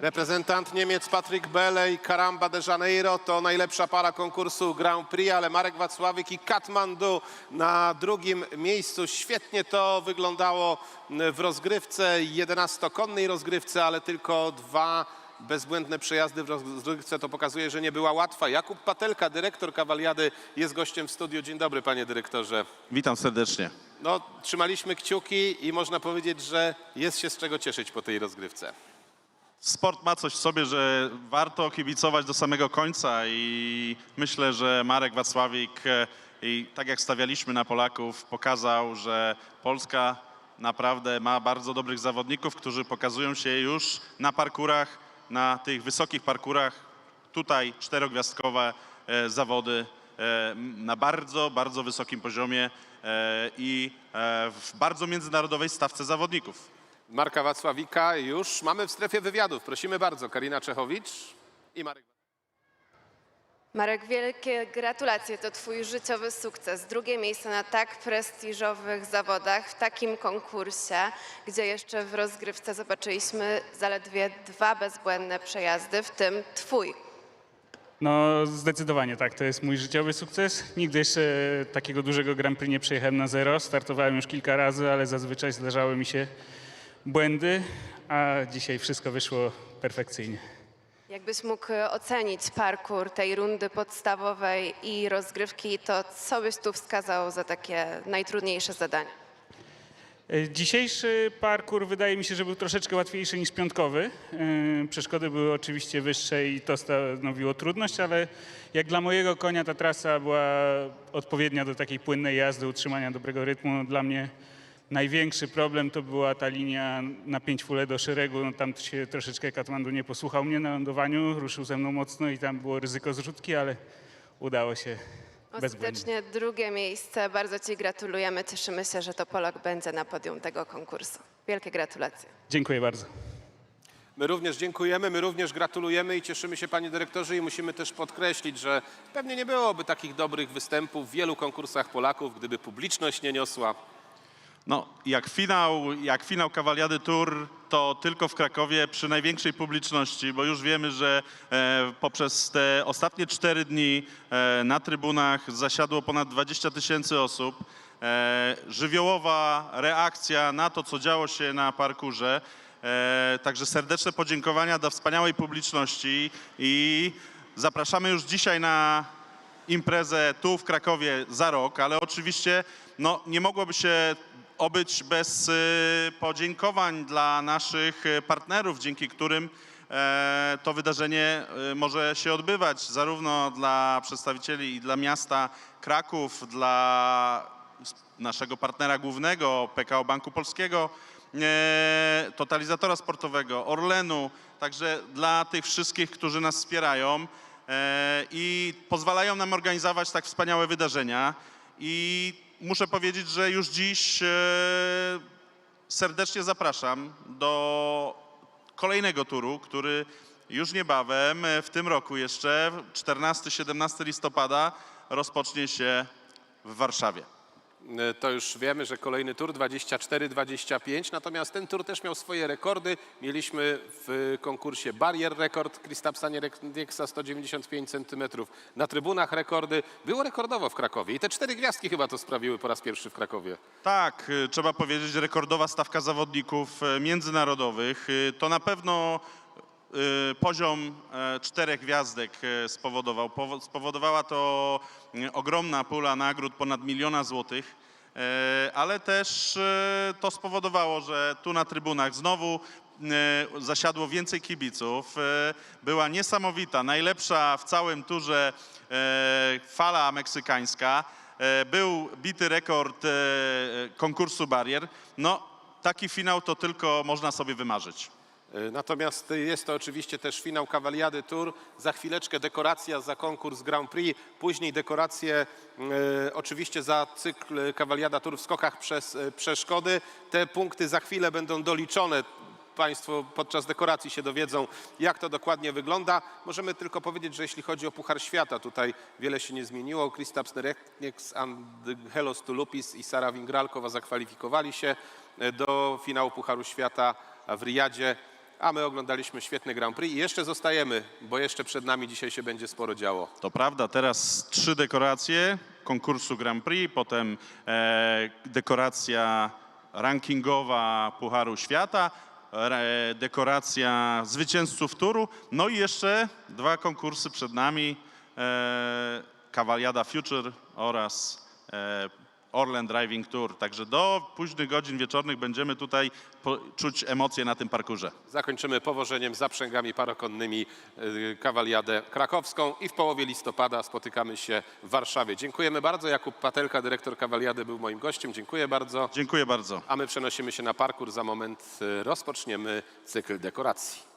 Reprezentant Niemiec Patryk Bele i Caramba de Janeiro to najlepsza para konkursu Grand Prix, ale Marek Wacławik i Katmandu na drugim miejscu. Świetnie to wyglądało w rozgrywce, 11-konnej rozgrywce, ale tylko dwa bezbłędne przejazdy w rozgrywce. To pokazuje, że nie była łatwa. Jakub Patelka, dyrektor Kawaliady, jest gościem w studiu. Dzień dobry, panie dyrektorze. Witam serdecznie. No, trzymaliśmy kciuki i można powiedzieć, że jest się z czego cieszyć po tej rozgrywce. Sport ma coś w sobie, że warto kibicować do samego końca i myślę, że Marek Wacławik e, i tak jak stawialiśmy na Polaków, pokazał, że Polska naprawdę ma bardzo dobrych zawodników, którzy pokazują się już na parkurach, na tych wysokich parkurach. Tutaj czterogwiazdkowe e, zawody e, na bardzo, bardzo wysokim poziomie i w bardzo międzynarodowej stawce zawodników. Marka Wacławika już mamy w strefie wywiadów. Prosimy bardzo, Karina Czechowicz i Marek. Marek, wielkie gratulacje. To Twój życiowy sukces. Drugie miejsce na tak prestiżowych zawodach, w takim konkursie, gdzie jeszcze w rozgrywce zobaczyliśmy zaledwie dwa bezbłędne przejazdy, w tym Twój. No zdecydowanie tak, to jest mój życiowy sukces. Nigdy jeszcze takiego dużego Grand Prix nie przejechałem na zero. Startowałem już kilka razy, ale zazwyczaj zdarzały mi się błędy, a dzisiaj wszystko wyszło perfekcyjnie. Jakbyś mógł ocenić parkour tej rundy podstawowej i rozgrywki, to co byś tu wskazał za takie najtrudniejsze zadania? E, Dzisiejszy parkour wydaje mi się, że był troszeczkę łatwiejszy niż piątkowy. E, Przeszkody były oczywiście wyższe i to stanowiło trudność, ale jak dla mojego konia ta trasa była odpowiednia do takiej płynnej jazdy, utrzymania dobrego rytmu. Dla mnie największy problem to była ta linia na 5 fule do szeregu. No, tam się troszeczkę Katmandu nie posłuchał mnie na lądowaniu, ruszył ze mną mocno i tam było ryzyko zrzutki, ale udało się. Ostatecznie drugie miejsce. Bardzo Ci gratulujemy. Cieszymy się, że to Polak będzie na podium tego konkursu. Wielkie gratulacje. Dziękuję bardzo. My również dziękujemy, my również gratulujemy i cieszymy się, panie dyrektorze, i musimy też podkreślić, że pewnie nie byłoby takich dobrych występów w wielu konkursach Polaków, gdyby publiczność nie niosła. No, jak finał, jak finał Kawaliady Tour, to tylko w Krakowie przy największej publiczności, bo już wiemy, że e, poprzez te ostatnie cztery dni e, na trybunach zasiadło ponad 20 tysięcy osób. E, żywiołowa reakcja na to, co działo się na parkurze. Także serdeczne podziękowania dla wspaniałej publiczności i zapraszamy już dzisiaj na imprezę tu w Krakowie za rok, ale oczywiście no, nie mogłoby się obyć bez y, podziękowań dla naszych y, partnerów, dzięki którym e, to wydarzenie y, może się odbywać, zarówno dla przedstawicieli i dla miasta Kraków, dla naszego partnera głównego PKO Banku Polskiego, e, totalizatora sportowego, Orlenu, także dla tych wszystkich, którzy nas wspierają e, i pozwalają nam organizować tak wspaniałe wydarzenia. I muszę powiedzieć, że już dziś e, serdecznie zapraszam do kolejnego turu, który już niebawem, e, w tym roku jeszcze, 14-17 listopada, rozpocznie się w Warszawie. E, To już wiemy, że kolejny tur 24-25, natomiast ten tur też miał swoje rekordy. Mieliśmy w konkursie barier rekord Kristapsa Niereksa 195 cm. Na trybunach rekordy. Było rekordowo w Krakowie i te cztery gwiazdki chyba to sprawiły po raz pierwszy w Krakowie. Tak, y, trzeba powiedzieć, rekordowa stawka zawodników y, międzynarodowych. To na pewno poziom e, czterech gwiazdek e, spowodował. Powo- Spowodowała to y, ogromna pula nagród, ponad miliona złotych. E, Ale też to spowodowało, że tu na trybunach znowu zasiadło więcej kibiców. Była niesamowita, najlepsza w całym turze fala meksykańska. Był bity rekord konkursu barier. No, taki finał to tylko można sobie wymarzyć. E, Natomiast jest to oczywiście też finał Kawaliady Tour. Za chwileczkę dekoracja za konkurs Grand Prix, później dekoracje e, oczywiście za cykl Kawaliada Tour w skokach przez e, przeszkody. Te punkty za chwilę będą doliczone. Państwo podczas dekoracji się dowiedzą, jak to dokładnie wygląda. Możemy tylko powiedzieć, że jeśli chodzi o Puchar Świata, tutaj wiele się nie zmieniło. Kristaps Nereknieks, Helos Tulupis i Sara Wingralkowa zakwalifikowali się e, do finału Pucharu Świata w Riyadzie. A my oglądaliśmy świetny Grand Prix i jeszcze zostajemy, bo jeszcze przed nami dzisiaj się będzie sporo działo. To prawda, teraz trzy dekoracje konkursu Grand Prix, potem e, dekoracja rankingowa Pucharu Świata, re, dekoracja zwycięzców turu, no i jeszcze dwa konkursy przed nami, e, Kawaliada Future oraz e, Orlen Driving Tour. Także do późnych godzin wieczornych będziemy tutaj czuć emocje na tym parkurze. Zakończymy powożeniem zaprzęgami parokonnymi y, kawaliadę krakowską i w połowie listopada spotykamy się w Warszawie. Dziękujemy bardzo. Jakub Patelka, dyrektor kawaliady był moim gościem. Dziękuję bardzo. Dziękuję bardzo. A my przenosimy się na parkur. Za moment y, rozpoczniemy cykl dekoracji.